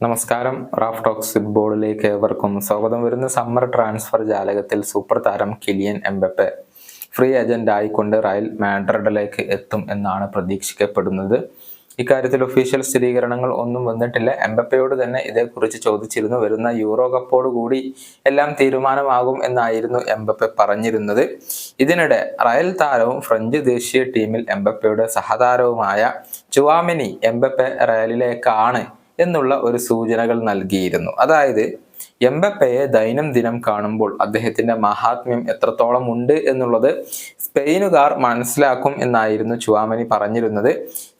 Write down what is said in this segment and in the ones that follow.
നമസ്കാരം. Raf talks ഫുട്ബോളിലേക്ക് ഏവർക്കും സ്വാഗതം. വരുന്ന സമ്മർ ട്രാൻസ്ഫർ ജാലകത്തിൽ സൂപ്പർ താരം കിലിയൻ എംബപ്പെ ഫ്രീ ഏജന്റ് ആയിക്കൊണ്ട് റയൽ മാഡ്രിഡിലേക്ക് എത്തും എന്നാണ് പ്രതീക്ഷിക്കപ്പെടുന്നത്. ഇക്കാര്യത്തിൽ ഒഫീഷ്യൽ സ്ഥിരീകരണങ്ങൾ ഒന്നും വന്നിട്ടില്ല. എംബപ്പയോട് തന്നെ ഇതേക്കുറിച്ച് ചോദിച്ചിരുന്നു. വരുന്ന യൂറോ കപ്പോട് കൂടി എല്ലാം തീരുമാനമാകും എന്നായിരുന്നു എംബപ്പെ പറഞ്ഞിരുന്നത്. ഇതിനിടെ റയൽ താരവും ഫ്രഞ്ച് ദേശീയ ടീമിൽ എംബപ്പയുടെ സഹതാരവുമായ ചുവാമിനി എംബപ്പെ റയലിലേക്കാണ് എന്നുള്ള ഒരു സൂചനകൾ നൽകിയിരുന്നു. അതായത് എംബപ്പയെ ദൈനംദിനം കാണുമ്പോൾ അദ്ദേഹത്തിന്റെ മഹാത്മ്യം എത്രത്തോളം ഉണ്ട് എന്നുള്ളത് സ്പെയിനുകാർ മനസ്സിലാക്കും എന്നായിരുന്നു ചുവാമണി പറഞ്ഞിരുന്നത്.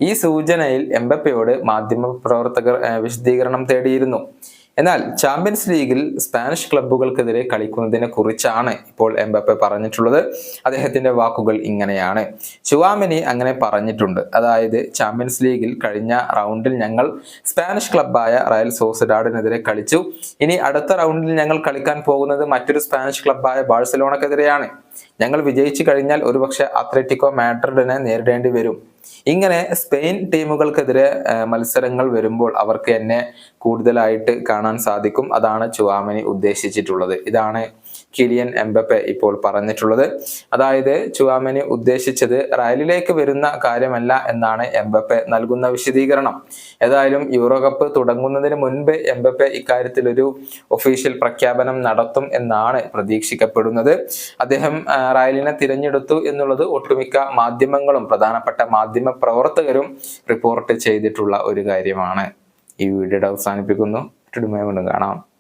ഈ സൂചനയിൽ എംബപ്പയോട് മാധ്യമ പ്രവർത്തകർ വിശദീകരണം തേടിയിരുന്നു. എന്നാൽ ചാമ്പ്യൻസ് ലീഗിൽ സ്പാനിഷ് ക്ലബ്ബുകൾക്കെതിരെ കളിക്കുന്നതിനെ കുറിച്ചാണ് ഇപ്പോൾ എംബപ്പെ പറഞ്ഞിട്ടുള്ളത്. അദ്ദേഹത്തിന്റെ വാക്കുകൾ ഇങ്ങനെയാണ്. ചുവാമിനി അങ്ങനെ പറഞ്ഞിട്ടുണ്ട്. അതായത് ചാമ്പ്യൻസ് ലീഗിൽ കഴിഞ്ഞ റൗണ്ടിൽ ഞങ്ങൾ സ്പാനിഷ് ക്ലബ്ബായ റയൽ സോസിഡാഡിനെതിരെ കളിച്ചു. ഇനി അടുത്ത റൗണ്ടിൽ ഞങ്ങൾ കളിക്കാൻ പോകുന്നത് മറ്റൊരു സ്പാനിഷ് ക്ലബ്ബായ ബാഴ്സലോണക്കെതിരെയാണ് ഞങ്ങൾ വിജയിച്ചു കഴിഞ്ഞാൽ ഒരുപക്ഷെ അത്ലറ്റിക്കോ മാഡ്രിഡിനെ നേരിടേണ്ടി വരും. ഇങ്ങനെ സ്പെയിൻ ടീമുകൾക്കെതിരെ മത്സരങ്ങൾ വരുമ്പോൾ അവർക്ക് എന്നെ കൂടുതലായിട്ട് കാണാൻ സാധിക്കും. അതാണ് ചുവാമനി ഉദ്ദേശിച്ചിട്ടുള്ളത്. ഇതാണ് കിലിയൻ എംബപ്പെ ഇപ്പോൾ പറഞ്ഞിട്ടുള്ളത്. അതായത് ചുവാമനി ഉദ്ദേശിച്ചത് റയലിലേക്ക് വരുന്ന കാര്യമല്ല എന്നാണ് എംബപ്പെ നൽകുന്ന വിശദീകരണം. ഏതായാലും യൂറോ കപ്പ് തുടങ്ങുന്നതിന് മുൻപ് എംബപ്പെ ഇക്കാര്യത്തിൽ ഒരു ഒഫീഷ്യൽ പ്രഖ്യാപനം നടത്തും എന്നാണ് പ്രതീക്ഷിക്കപ്പെടുന്നത്. അദ്ദേഹം റയലിനെ തിരഞ്ഞെടുത്തു എന്നുള്ളത് ഒട്ടുമിക്ക മാധ്യമങ്ങളും പ്രധാനപ്പെട്ട മാധ്യമ പ്രവർത്തകരും റിപ്പോർട്ട് ചെയ്തിട്ടുള്ള ഒരു കാര്യമാണ്. ഈ വീഡിയോയുടെ അവസാനിപ്പിക്കുന്നു. കാണാം.